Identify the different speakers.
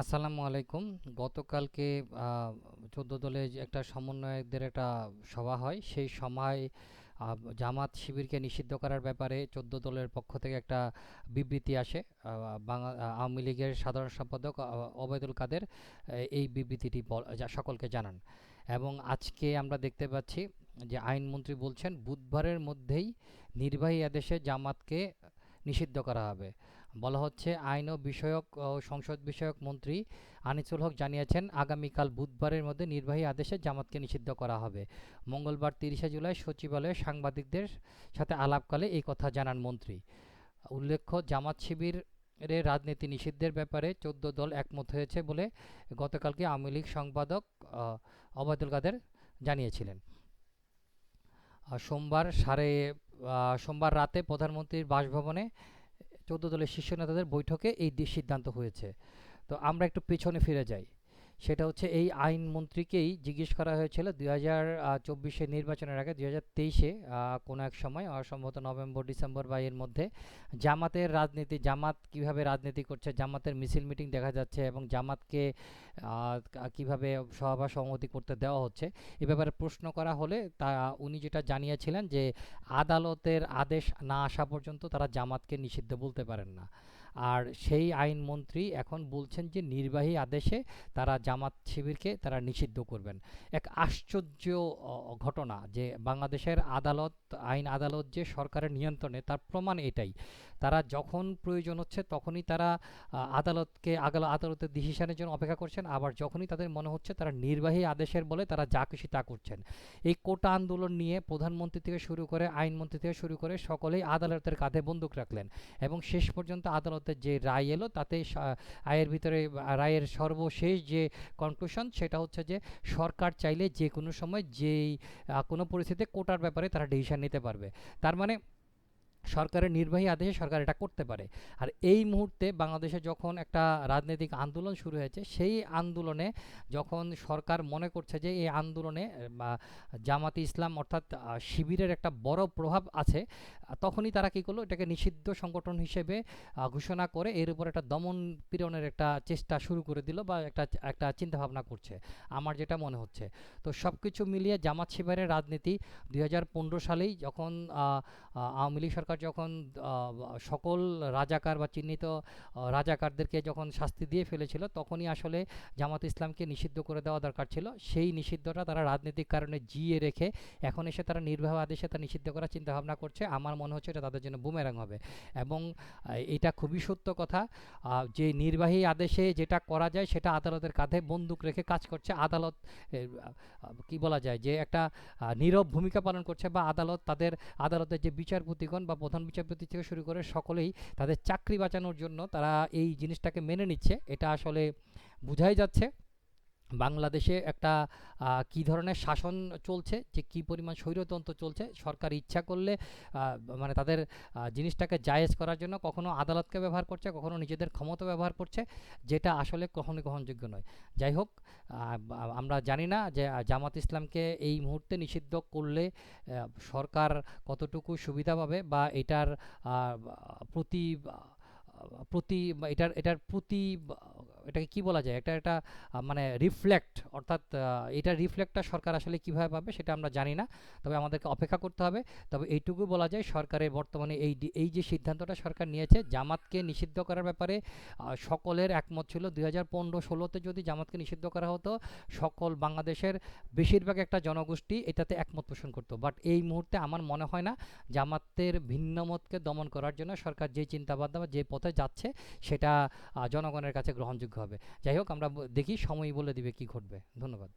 Speaker 1: আসসালামু আলাইকুম। গতকালকে চোদ্দ দলের একটা সমন্বয়কদের একটা সভা হয় সেই সময় আহ, জামাত শিবিরকে নিষিদ্ধ করার ব্যাপারে চোদ্দ দলের পক্ষ থেকে একটা বিবৃতি আসে। বাংলা আওয়ামী লীগের সাধারণ সম্পাদক ওবায়দুল কাদের এই বিবৃতিটি সকলকে জানান। এবং আজকে আমরা দেখতে পাচ্ছি যে আইনমন্ত্রী বলছেন বুধবারের মধ্যেই নির্বাহী আদেশে জামাতকে নিষিদ্ধ করা হবে। বলা হচ্ছে আইন ও বিষয়ক ও সংসদ বিষয়ক মন্ত্রী আনিসুল হক জানিয়েছেন আগামীকাল বুধবারের মধ্যে নির্বাহী আদেশে জামাতকে নিষিদ্ধ করা হবে। মঙ্গলবার তিরিশে জুলাই সচিবালয়ে সাংবাদিকদের সাথে আলাপকালে এই কথা জানান মন্ত্রী। উল্লেখ্য জামাত শিবির এর রাজনীতি নিষিদ্ধের ব্যাপারে চোদ্দ দল একমত হয়েছে বলে গতকালকে আওয়ামী লীগ সম্পাদক আহ, ওবায়দুল কাদের জানিয়েছিলেন। সোমবার সাড়ে সোমবার রাতে প্রধানমন্ত্রীর বাসভবনে চোদ্দ দলের শীর্ষ নেতাদের বৈঠকে এই সিদ্ধান্ত হয়েছে। তো আমরা একটু পেছনে ফিরে যাই। সেটা হচ্ছে এই আইনমন্ত্রীকেই জিজ্ঞেস করা হয়েছিল দুই হাজার চব্বিশের নির্বাচনের আগে দুই হাজার তেইশে কোনো এক সময় সম্ভবত নভেম্বর, ডিসেম্বর বা এর মধ্যে জামাতের রাজনীতি, জামাত কীভাবে রাজনীতি করছে, জামাতের মিছিল মিটিং দেখা যাচ্ছে এবং জামাতকে কীভাবে সভা সমাপতি করতে দেওয়া হচ্ছে, এ ব্যাপারে প্রশ্ন করা হলে তা, উনি যেটা জানিয়েছিলেন যে আদালতের আদেশ না আসা পর্যন্ত তারা জামাতকে নিষিদ্ধ বলতে পারেন না। আর সেই আইনমন্ত্রী এখন বলছেন যে নির্বাহী আদেশে তারা জামাত শিবিরকে তারা নিষিদ্ধ করবেন। এক আশ্চর্য ঘটনা যে বাংলাদেশের আদালত, আইন আদালত যে সরকারের নিয়ন্ত্রণে তার প্রমাণ এটাই। তারা যখন প্রয়োজন হচ্ছে তখনই তারা আদালতকে আগাল, আদালতের ডিসিশনের জন্য অপেক্ষা করছেন। আবার যখনই তাদের মনে হচ্ছে তারা নির্বাহী আদেশের বলে তারা যা খুশি তা করছেন। এই কোটা আন্দোলন নিয়ে প্রধানমন্ত্রী থেকে শুরু করে আইনমন্ত্রী থেকে শুরু করে সকলেই আদালতের কাঁধে বন্দুক রাখলেন এবং শেষ পর্যন্ত আদালতের যে রায় এলো তাতে আয়ের ভিতরে, রায়ের সর্বশেষ যে কনক্লুশন সেটা হচ্ছে যে সরকার চাইলে যে কোনো সময় যেই কোনো পরিস্থিতিতে কোটার ব্যাপারে তারা ডিসিশন নিতে পারবে। তার মানে সরকারের নির্বাহী আদেশে সরকার এটা করতে পারে। আর এই মুহূর্তে বাংলাদেশে যখন একটা রাজনৈতিক আন্দোলন শুরু হয়েছে, সেই আন্দোলনে যখন সরকার মনে করছে যে এই আন্দোলনে জামাতি ইসলাম অর্থাৎ শিবিরের একটা বড় প্রভাব আছে, তখনই তারা কী করল? এটাকে নিষিদ্ধ সংগঠন হিসেবে ঘোষণা করে এর উপর একটা দমন পীড়নের একটা চেষ্টা শুরু করে দিল বা একটা একটা চিন্তাভাবনা করছে। আমার যেটা মনে হচ্ছে। তো সব কিছু মিলিয়ে জামাত শিবিরের রাজনীতি দুই হাজার পনেরো সালেই যখন আওয়ামী লীগ সরকার যখন সকল রাজাকার বা চিহ্নিত রাজাকারদেরকে যখন শাস্তি দিয়ে ফেলেছিল, তখনই আসলে জামাত ইসলামকে নিষিদ্ধ করে দেওয়া দরকার ছিল। সেই নিষিদ্ধটা তারা রাজনৈতিক কারণে জিয়ে রেখে এখন এসে তারা নির্বাহ আদেশে তা নিষিদ্ধ করার চিন্তাভাবনা করছে। আমার মনে হচ্ছে এটা তাদের জন্য বুমেরাং হবে। এবং এটা খুবই সত্য কথা। যে নির্বাহী আদেশে যেটা করা যায় সেটা আদালতের কাঁধে বন্দুক রেখে কাজ করছে। আদালত কি বলা যায় যে একটা নীরব ভূমিকা পালন করছে বা আদালত তাদের, আদালতের যে বিচারপতিগণ বা প্রধান বিচারপতি থেকে শুরু করে সকলেই তাদের চাকরি বাঁচানোর জন্য তারা এই জিনিসটাকে মেনে নিচ্ছে। এটা আসলে বোঝাই যাচ্ছে। বাংলাদেশে একটা কি ধরনের শাসন চলছে, যে কি পরিমাণ স্বৈরতন্ত্র চলছে, সরকার ইচ্ছা করলে মানে তাদের জিনিসটাকে জায়েজ করার জন্য কখনো আদালতকে ব্যবহার করছে, কখনো নিজেদের ক্ষমতা ব্যবহার করছে, যেটা আসলে কখনো গ্রহণযোগ্য নয়। যাই হোক আমরা জানি না যে জামাত ইসলামকে এই মুহূর্তে নিষিদ্ধ করলে সরকার কতটুকু সুবিধা পাবে বা এটার প্রতি প্রতি এটার এটার প্রতি এটাকে কি বলা যায়? এটা একটা মানে রিফ্লেক্ট অর্থাৎ এটার রিফ্লেক্টটা সরকার আসলে কীভাবে পাবে সেটা আমরা জানি না। তবে আমাদেরকে অপেক্ষা করতে হবে। তবে এইটুকু বলা যায়, সরকারের বর্তমানে এই এই যে সিদ্ধান্তটা সরকার নিয়েছে, জামাতকে নিষিদ্ধ করার ব্যাপারে সকলের একমত ছিল। দুই হাজার পনেরো ষোলোতে যদি জামাতকে নিষিদ্ধ করা হতো, সকল বাংলাদেশের বেশিরভাগ একটা জনগোষ্ঠী এটাতে একমত পোষণ করতো। বাট এই মুহূর্তে আমার মনে হয় না, জামাতের ভিন্নমতকে দমন করার জন্য সরকার যে চিন্তাভাবনা যে পথে যাচ্ছে, সেটা জনগণের কাছে গ্রহণযোগ্য হবে। যাই হোক আমরা দেখি সময় বলে দিবে কি ঘটবে। ধন্যবাদ।